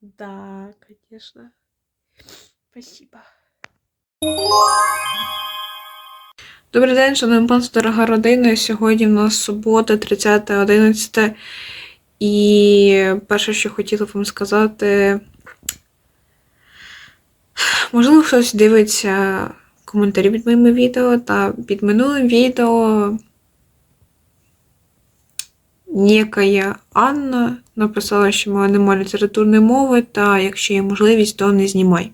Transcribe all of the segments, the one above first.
Да, конечно. Спасибо. Добрий день, шановні панство, дорога родина. Сьогодні в нас субота, 30.11. І перше, що хотіла вам сказати. Можливо, хтось дивиться коментарі під моїми відео та під минулим відео. Некая Анна написала, що в мене немає літературної мови, та якщо є можливість, то не знімай.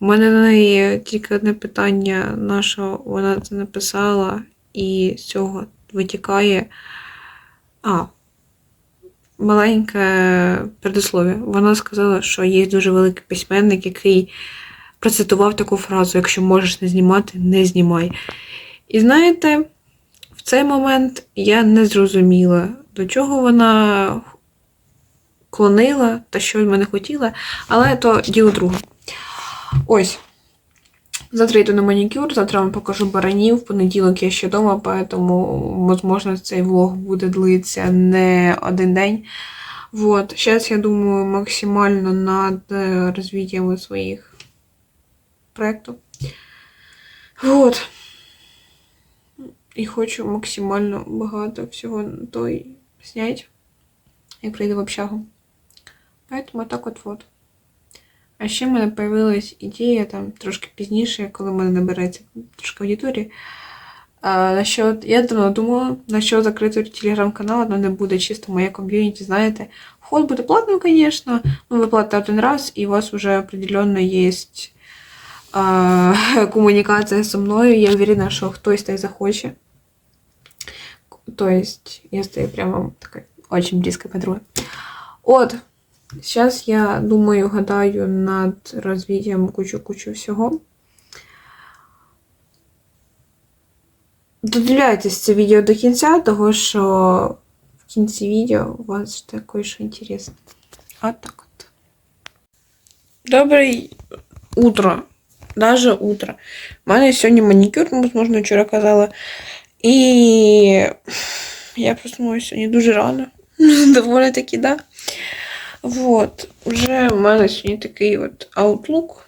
У мене на неї тільки одне питання, на що вона це написала, і з цього витікає. А, маленьке передислов'я. Вона сказала, що є дуже великий письменник, який процитував таку фразу: якщо можеш не знімати, не знімай. І знаєте, цей момент я не зрозуміла, до чого вона клонила та що від мене хотіла, але то діло друге. Ось. Завтра йду на манікюр, завтра вам покажу баранів. В понеділок я ще вдома, тому, можливо, цей влог буде длитися не один день. Вот. Зараз я думаю максимально над е, розвиттям своїх проєктів. Вот. І хочу максимально багато всього той зняти, як прийду в общагу. Поэтому так от вот. А ще в мене появилась ідея там трошки пізніше, коли в мене набереться трошки аудиторії. А, насчет, я давно думала, насчет закритого телеграм-каналу, але не буде чисто моє ком'юніті, знаєте. Вход буде платним, звісно, ну, ви платите один раз, і у вас вже определенно є а, комунікація зі мною. Я уверена, що хтось так захоче. То есть, я стою прямо такой очень близкой подругой. От, Сейчас я думаю, гадаю над розвиттям кучу-кучу всього. Додивляйтесь це відео до кінця, того що в кінці відео у вас жде кое-що інтересне. От так от. Добре утро. Даже утро. У мене сьогодні манікюр, можливо, вчора казала. І я проснулася сьогодні дуже рано. Доволі таки, да. Вот, уже в мене сьогодні такий от аутлук.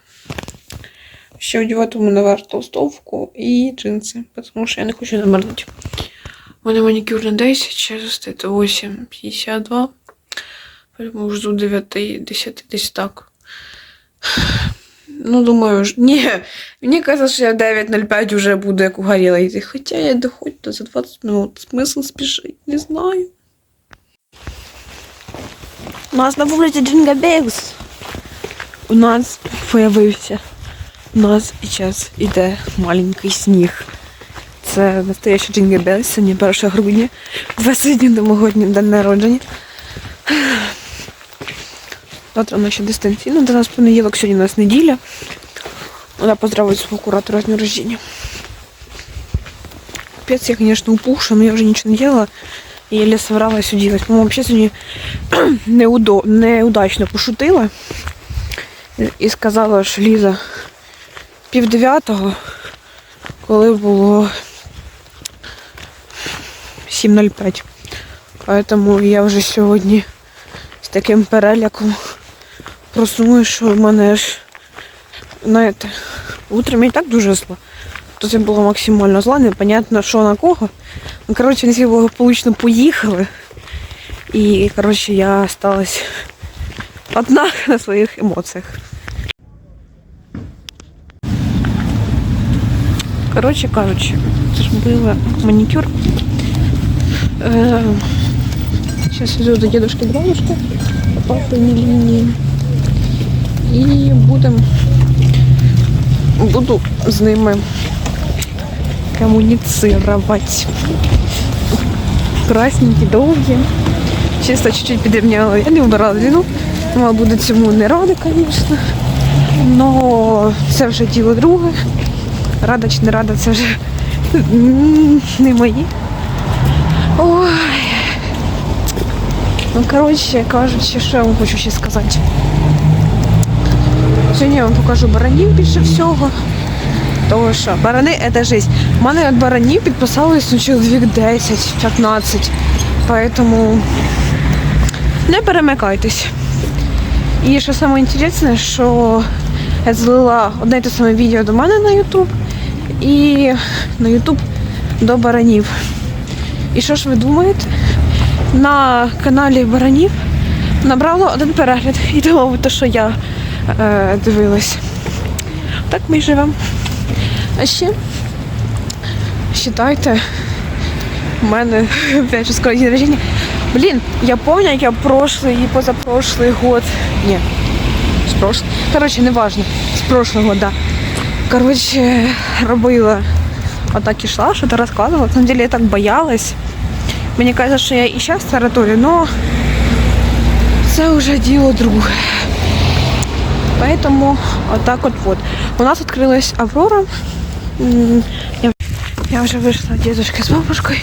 Ще одягатиму наверх толстовку і джинси, тому що я не хочу замерзнути. У мене манікюр на 10, зараз стоїть 8,52. Поэтому жду 9, 10, десь так. Ну, думаю, ж... Ні, мені казалось, що я 9.05 вже буду як угоріла йти. Хоча я доходжу за 20 минут. Смисл спішити, не знаю. У нас на вулиці Джинга Джингабеус. У нас появився. У нас зараз іде маленький сніг. Це настоящий Джингабеус, сьогодні 1 грудня, 20 до мого дня народження. Завтра у нас ще дистанційно, до нас понеділок, сьогодні у нас неділя. Вона поздравить свого куратора з днем рождения. Капец, я, конечно, упухша, но я уже ничего не делала. І еле собралась уділась. По-моєму, взагалі сьогодні неудо... неудачно пошутила і сказала, що Ліза пів дев'ятого, коли було 7.05. Поэтому я вже сьогодні з таким переляком проснулась, що в мене ж, знаєте, утром і так дуже зло. Тут я була максимально зла, непонятно, що на кого. Ну, коротше, вони всі благополучно поїхали. І, коротше, я осталась одна на своїх емоціях. Коротше кажучи, зробила манікюр. Е, Зараз йду до дедушки бабушки по папиній лінії. І будемо буду з ними коммуницировать. Красненькі, довгі. Чисто чуть-чуть підрівняла. Я не вибирала длину. Мала цьому не рада, звісно. Но це вже діло друге. Рада чи не рада, це вже не мої. Ой. Ну, коротше, кажучи, що я вам хочу ще сказати. Сьогодні я вам покажу баранів більше всього. Тому що барани це життя. У мене від баранів підписалось ну, чоловік 10-15. Поэтому не перемикайтесь. І що саме інтересне, що я злила одне й те саме відео до мене на YouTube і на YouTube до баранів. І що ж ви думаєте? На каналі баранів набрало один перегляд і думав, то, що я дивилась. Так ми живемо. А ще вважайте, у мене опять же скоро день рождения. Блін, я пам'ятаю, як я прошлый і позапрошлый год. Ні, з прошлого. Коротше, не важно. З прошлого, да. Коротше, робила. Отак ішла, що то розказувала. На самом деле я так боялась. Мені кажется, що я і зараз тараторю, но це вже діло друге. Поэтому вот так вот вот. У нас открылась Аврора. М, Я, я вже вийшла от дедушки з бабушкою.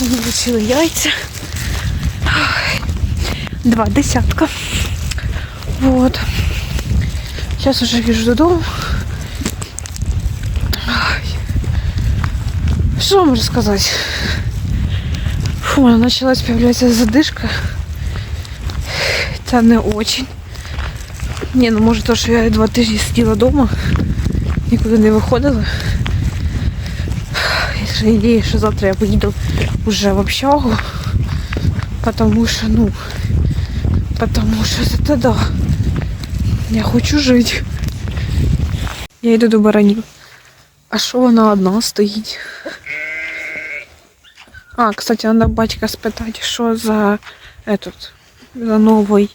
Вони висіли яйця. Ой, Два десятка. Вот. Сейчас уже вижу додому. Ой. Что вам рассказать? Фу, у меня началась появляться задышка. Это не очень. Ні, ну може то, що я два тижні сиділа вдома, нікуди не виходила. Якщо ідея, що завтра я поїду вже в общагу, потому що, ну, потому що це да. Я хочу жити. Я йду до баранів. А що вона одна стоїть? А, кстати, треба батька спитати, що за этот, за новий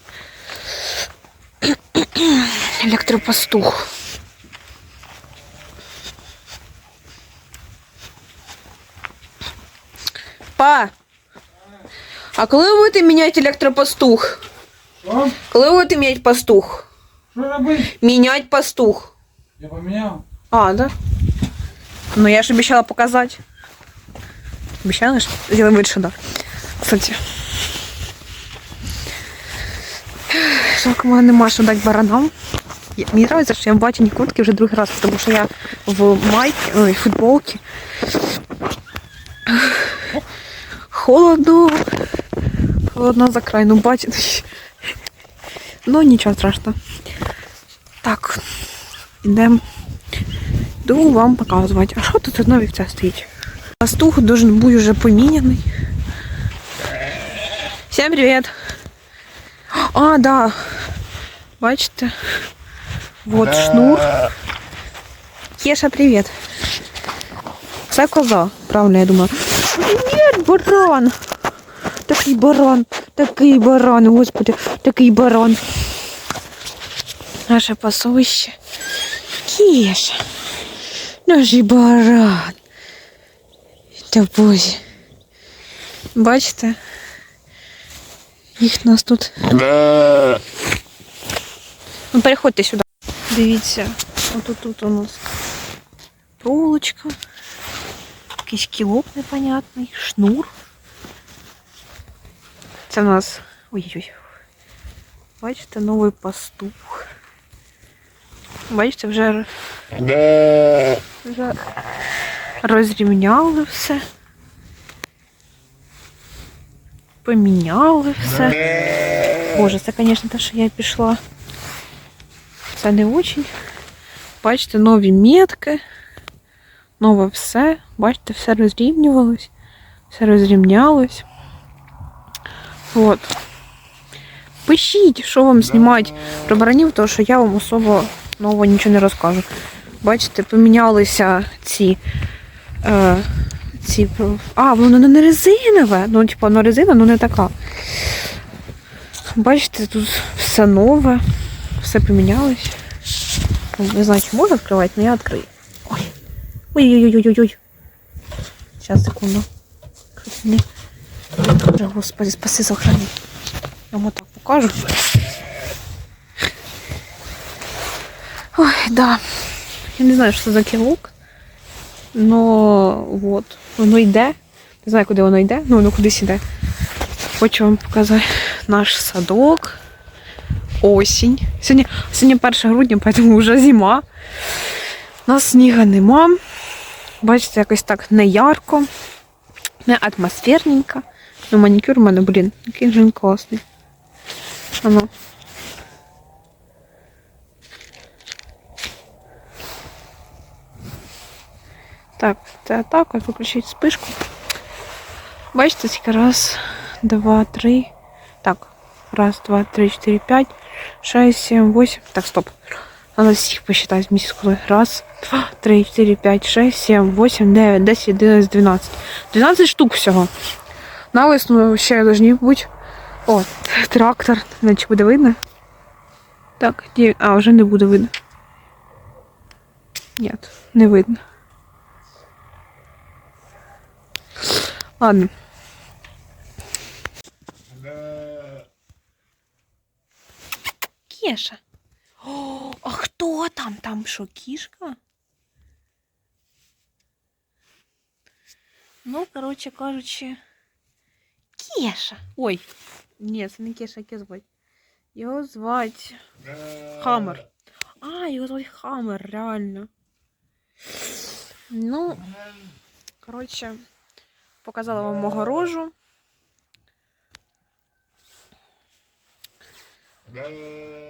електропастух. Па! А коли ви будете міняти електропастух? Що? Коли ви будете міняти пастух? Що робити? Міняти пастух. Я поміняв. А, да? Ну я ж обещала показать. Обещала ж? Сделаем вид, что да. Кстати. Жалко, мене нема що дати баранам. Мені подобається, що я в батіні куртки вже другий раз, тому що я в майці, ой, футболці. Холодно. Холодно за край, ну бачите. Ну нічого страшного. Так, ідемо. Йду вам показувати. А що тут одно вівця стоїть? Пастух должен бути вже поміняний. Всім привіт! А, да. Бачите? Вот шнур. Кеша, привіт. Це коза, правильно я думаю. Привіт, баран! Такий баран, такий баран, господи, такий баран. Наше пасовище. Кеша. Ну ж і баран. Та бозі. Бачите? Їх нас тут. Ну, переходьте сюди. Дивіться, отут тут у нас проволочка, якийсь кілок непонятний, шнур. Це в нас. Ой-ой. Бачите, новий пастух. Бачите, вже вже розрівняли все. Поміняли все. Боже, це, звісно, те, що я пішла. Це не очень. Бачите, нові метки. Нове все. Бачите, все розрівнювалось, все розрівнялось. От. Пишіть, що вам знімати про баранів, тому що я вам особо нового нічого не розкажу. Бачите, помінялися ці. Е, ці а, воно не резинове. Ну, типу, воно резина, ну не така. Бачите, тут все нове, все помінялось. Ну, Не знаю, чи можна відкривати, але я відкрию. Ой. Ой-ой-ой-ой-ой. Зараз, секунду. Боже, Господи, спаси сохрани. Я вам так покажу. Ой, да. Я не знаю, що це за кілок. Но от, воно йде. Не знаю, куди воно йде, ну воно кудись йде. Хочу вам показати наш садок. Осінь. Сьогодні, сьогодні 1 грудня, тому вже зима. У нас сніга нема. Бачите, якось так не ярко, не атмосферненько. Ну, манікюр у мене, блін, який він класний. Ано. Так, це так, от виключить спишку. Бачите, скільки раз, два, три. Так, раз, два, три, чотири, п'ять, шесть, сім, восемь. Так, стоп. Надо всіх посчитати вместе колою. Раз, два, три, чотири, п'ять, шесть, сім, восемь, дев'ять, десять, одинадцять, дванадцять. Дванадцять штук всього. На весну ще должні бути. О, трактор. Значить буде видно. Так, де... а, вже не буде видно. Ні, не видно. Ладно. Кеша. О, а хто там? Там що, кішка? Ну, коротше кажучи, Кеша. Ой, ні, це не Кеша, як його звати. Його звати Хаммер. А, його звати Хаммер, реально. Ну, коротше, показала вам мого рожу.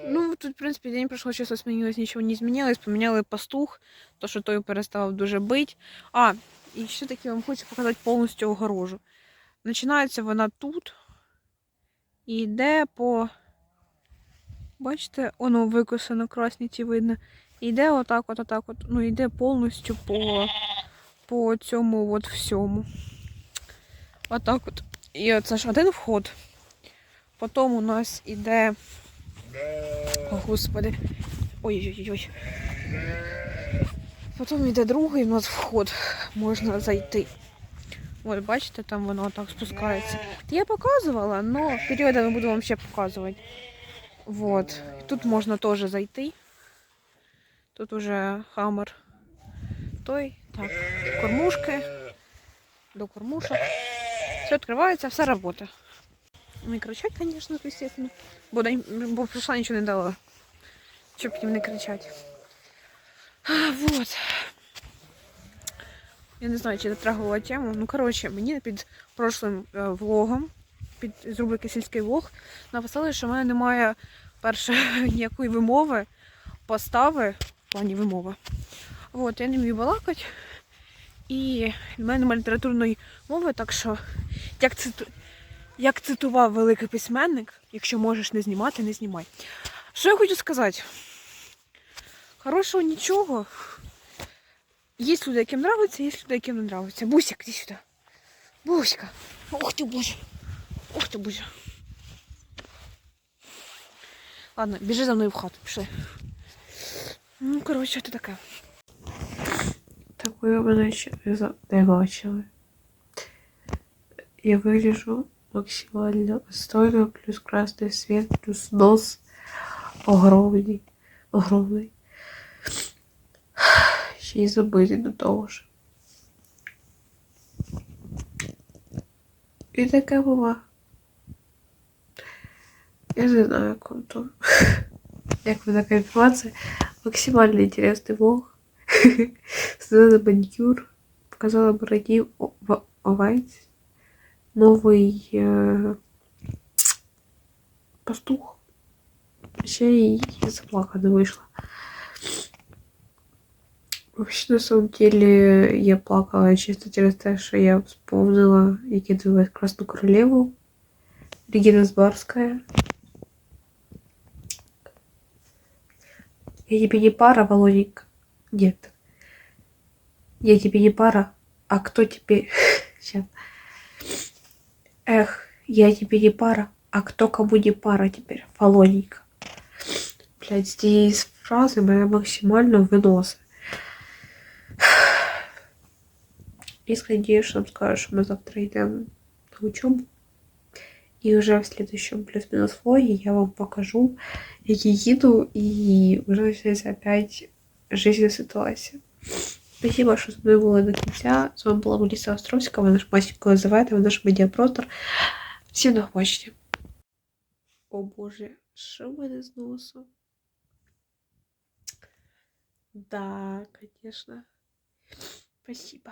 Ну, тут, в принципі, день пройшов, щось змінилось, нічого не змінилось. Поміняли пастух, то що той перестав дуже бити. А, і ще таки вам хочу показати повністю огорожу. Починається вона тут і йде по. Бачите, воно викосано красні ті видно. Йде отак, от, отак, от. Ну, йде повністю по, по цьому от всьому. Отак от. І це ж один вход. Потім у нас іде. О, господи. Ой-ой-ой. Потім йде другий у нас вход. Можна зайти. От, бачите, там воно так спускається. Я показувала, але періодами буду вам ще показувати. Вот. Тут можна теж зайти. Тут уже хаммер. Той. Так, кормушки. До кормушок. Все відкривається, все робота. Не кричать, звісно, естественно. Бо, бо прийшла нічого не дала. Щоб їм не кричати. А, вот. Я не знаю, чи затрагувала тему. Ну, коротше, мені під прошлим е, влогом, під з рубрики сільський влог, написали, що в мене немає перше ніякої вимови, постави в плані вимови. От, я не вмію балакати. І в мене немає літературної мови, так що, як, циту... як цитував великий письменник, якщо можеш не знімати, не знімай. Що я хочу сказати? Хорошого нічого. Є люди, яким нравиться, є люди, яким не нравиться. Бусик, іди сюди. Буська. Ух ти, боже. Ух ти, боже. Ладно, біжи за мною в хату, пішли. Ну, коротше, це таке. Так ви мене ще не бачили. Я виріжу максимально стойно, плюс красний світ, плюс нос огромний. Огромний. Ще й забитий до того ж. І таке бува. Я не знаю, як вам то. Як ви така інформація. Максимально інтересний влог. Сделала маникюр. Показала бороді в овець. Новий е... пастух. Ще й заплакана вийшла. Вообще, на самом деле, я плакала чисто через те, що я вспомнила, як я дивилась Красну Королеву. Регина Збарская. Я тебе не пара, Володенька. Нет. Я тебе не пара, а кто тебе... Сейчас. Эх, я тебе не пара, а кто кому не пара теперь? Володенька. Блядь, здесь фразы моя максимально выносят. Если надеюсь, что нам что мы завтра идем на учебу. И уже в следующем плюс-минус влоге я вам покажу, я їду, и уже начинается опять жизненная ситуация. Спасибо, що з до кінця. З вами була Melissa Островська, вона ж Масіка називаєте, наш ж медіапростор. Всім до побачення. О Боже, що в мене з носом? Да, конечно. Спасибо.